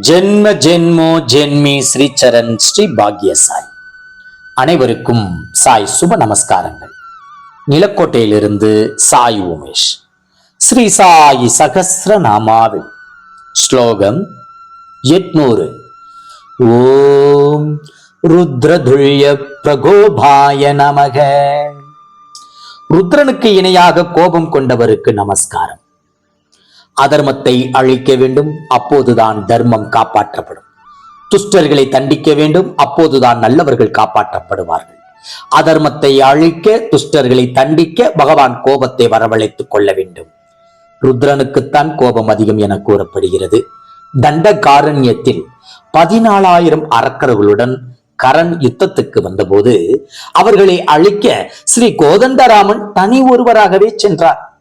ஜென்ம ஜென்மோ ஜென்மி ஸ்ரீ சரண் ஸ்ரீ பாக்ய சாய். அனைவருக்கும் சாய் சுப நமஸ்காரங்கள். நிலக்கோட்டையிலிருந்து சாய் உமேஷ். ஸ்ரீ சாய் சகஸ்ர நாமாவில் ஸ்லோகம் எட்நூறு. ஓம் ருத்ரதுல்ய பிரகோபாய நமக. ருத்ரனுக்கு இணையாக கோபம் கொண்டவருக்கு நமஸ்காரம். அதர்மத்தை அழிக்க வேண்டும். அப்போதுதான் தர்மம் காப்பாற்றப்படும். துஷ்டர்களை தண்டிக்க வேண்டும். அப்போதுதான் நல்லவர்கள் காப்பாற்றப்படுவார்கள். அதர்மத்தை அழிக்க துஷ்டர்களை தண்டிக்க பகவான் கோபத்தை வரவழைத்துக் கொள்ள வேண்டும். ருத்ரனுக்குத்தான் கோபம் அதிகம் என கூறப்படுகிறது. தண்டகாரண்யத்தில் பதினாலாயிரம் அரக்கர்களுடன் கரண் யுத்தத்துக்கு வந்தபோது அவர்களை அழிக்க ஸ்ரீ கோதண்டராமன் தனி ஒருவராகவே சென்றார்.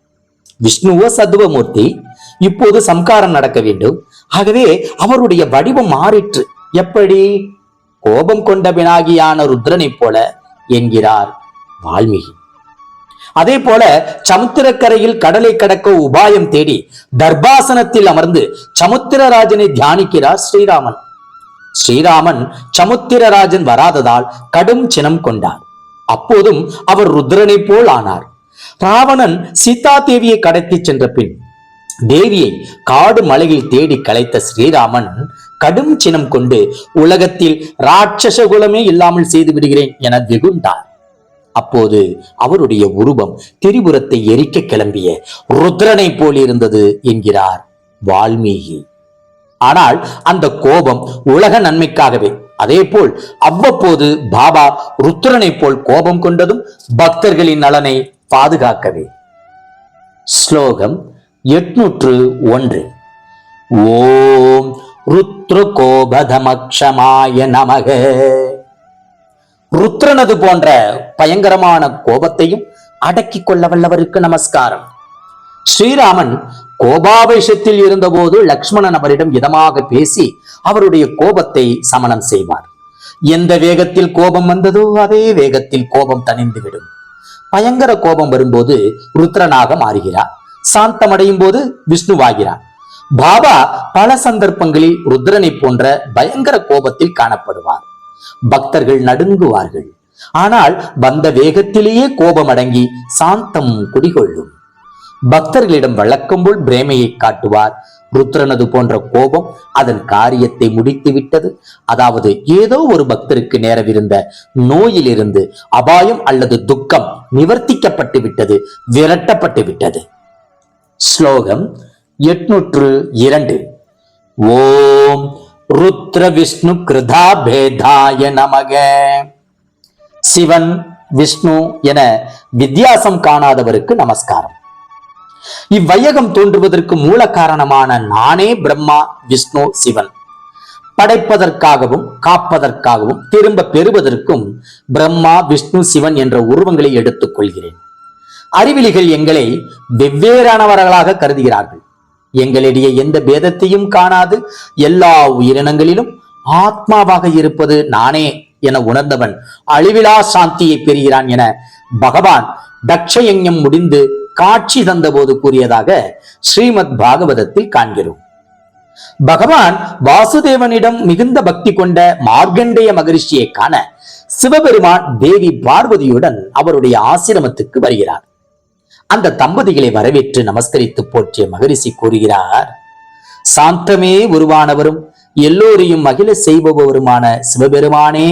விஷ்ணுவோ சத்துவமூர்த்தி இப்போது சம்காரம் நடக்க வேண்டும். ஆகவே அவருடைய வடிவம் மாறிற்று. எப்படி? கோபம் கொண்ட பினாகியான ருத்ரனைப் போல என்கிறார் வால்மீகி. அதே போல சமுத்திரக்கரையில் கடலை கடக்க உபாயம் தேடி தர்பாசனத்தில் அமர்ந்து சமுத்திரராஜனை தியானிக்கிறார் ஸ்ரீராமன். ஸ்ரீராமன் சமுத்திரராஜன் வராததால் கடும் சினம் கொண்டார். அப்போதும் அவர் ருத்ரனை போல் ஆனார். ராவணன் சீதா தேவியை கடத்தி சென்ற பின் தேவியை காடு மலையில் தேடி கலைத்த ஸ்ரீராமன் கடும் சினம் கொண்டு உலகத்தில் ராட்சச குலமே இல்லாமல் செய்து விடுகிறேன் என வெகுண்டார் அப்போது அவருடைய உருவம் திரிபுரத்தை எரிக்க கிளம்பிய ருத்ரனை போலிருந்தது என்கிறார் வால்மீகி. ஆனால் அந்த கோபம் உலக நன்மைக்காகவே. அதே போல் அவ்வப்போது பாபா ருத்ரனை போல் கோபம் கொண்டதும் பக்தர்களின் நலனை பாதுகாக்கவே. ஸ்லோகம் எட்நூற்று ஒன்று. ஓம் ருத்ருகோபதமக்ஷமாய நமக. ருத்ரனது போன்ற பயங்கரமான கோபத்தையும் அடக்கிக் கொள்ள வல்லவருக்கு நமஸ்காரம். ஸ்ரீராமன் கோபாவேஷத்தில் இருந்தபோது லக்ஷ்மணன் அவரிடம் இதமாக பேசி அவருடைய கோபத்தை சமணம் செய்வார். எந்த வேகத்தில் கோபம் வந்ததோ அதே வேகத்தில் கோபம் தணிந்துவிடும். பயங்கர கோபம் வரும்போது ருத்ரனாக மாறுகிறார். சாந்தமடையும் போது விஷ்ணுவாகிறார். பாபா பல சந்தர்ப்பங்களில் ருத்ரனை போன்ற பயங்கர கோபத்தில் காணப்படுவார். பக்தர்கள் நடுங்குவார்கள். ஆனால் வந்த வேகத்திலேயே கோபம் அடங்கி சாந்தம் குடிகொள்ளும். பக்தர்களிடம் வழக்கம் போல் பிரேமையை காட்டுவார். ருத்ரனது போன்ற கோபம் அதன் காரியத்தை முடித்து விட்டது அதாவது ஏதோ ஒரு பக்தருக்கு நேரவிருந்த நோயிலிருந்து அபாயம் அல்லது துக்கம் நிவர்த்திக்கப்பட்டு விட்டது விரட்டப்பட்டு விட்டது ஸ்லோகம் எட்நூற்று இரண்டு. ஓம் ருத்ர விஷ்ணு கிருதா பேதாய நமக. சிவன் விஷ்ணு என வித்தியாசம் காணாதவருக்கு நமஸ்காரம். இவ்வையகம் தோன்றுவதற்கு மூல காரணமான நானே பிரம்மா விஷ்ணு சிவன். படைப்பதற்காகவும் காப்பதற்காகவும் திரும்ப பெறுவதற்கும் பிரம்மா விஷ்ணு சிவன் என்ற உருவங்களை எடுத்துக் கொள்கிறேன். அறிவிலிகள் எங்களை வெவ்வேறானவர்களாக கருதுகிறார்கள். எங்களிடையே எந்த பேதத்தையும் காணாது. எல்லா உயிரினங்களிலும் ஆத்மாவாக இருப்பது நானே என உணர்ந்தவன் அழிவிலா சாந்தியை பெறுகிறான் என பகவான் தட்சயஞம் முடிந்து காட்சி தந்தபோது கூறியதாக ஸ்ரீமத் பாகவதத்தில் காண்கிறோம். பகவான் வாசுதேவனிடம் மிகுந்த பக்தி கொண்ட மார்கண்டேய மகரிஷியை காண சிவபெருமான் தேவி பார்வதியுடன் அவருடைய ஆசிரமத்துக்கு வருகிறார். அந்த தம்பதிகளை வரவேற்று நமஸ்கரித்து போற்றிய மகரிஷி கூறுகிறார் சாந்தமே உருவானவரும் எல்லோரையும் மகிழ செய்பவருமான சிவபெருமானே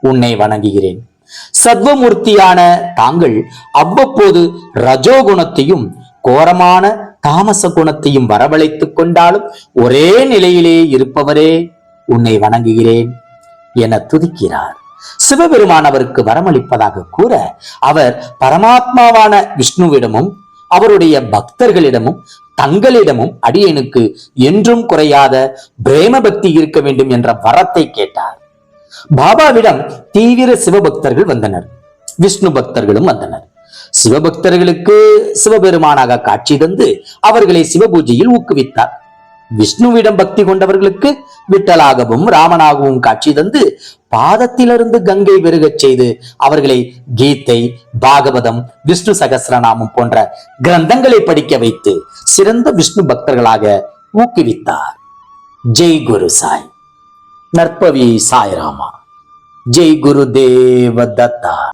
உன்னை வணங்குகிறேன். சத்வமூர்த்தியான தாங்கள் அவ்வப்போது ரஜோகுணத்தையும் கோரமான தாமச குணத்தையும் வரவழைத்துக் கொண்டாலும் ஒரே நிலையிலே இருப்பவரே உன்னை வணங்குகிறேன் என துதிக்கிறார். சிவபெருமான் அவருக்கு வரமளிப்பதாக கூற அவர் பரமாத்மாவான விஷ்ணுவிடமும் அவருடைய பக்தர்களிடமும் தங்களிடமும் அடியனுக்கு என்றும் குறையாத பிரேம பக்தி இருக்க வேண்டும் என்ற வரத்தை கேட்டார். பாபாவிடம் தீவிர சிவபக்தர்கள் வந்தனர். விஷ்ணு பக்தர்களும் வந்தனர். சிவபக்தர்களுக்கு சிவபெருமானாக காட்சி தந்து அவர்களை சிவபூஜையில் ஊக்குவித்தார். விஷ்ணுவிடம் பக்தி கொண்டவர்களுக்கு விட்டலாகவும் ராமனாகவும் காட்சி தந்து பாதத்திலிருந்து கங்கை பெருகச் செய்து அவர்களை கீதை பாகவதம் விஷ்ணு சகஸ்ரநாமம் போன்ற கிரந்தங்களை படிக்க வைத்து சிறந்த விஷ்ணு பக்தர்களாக ஊக்குவித்தார். ஜெய் குரு சாய். நற்பவி சாய்ராமா. ஜெய் குரு தேவ தத்தா.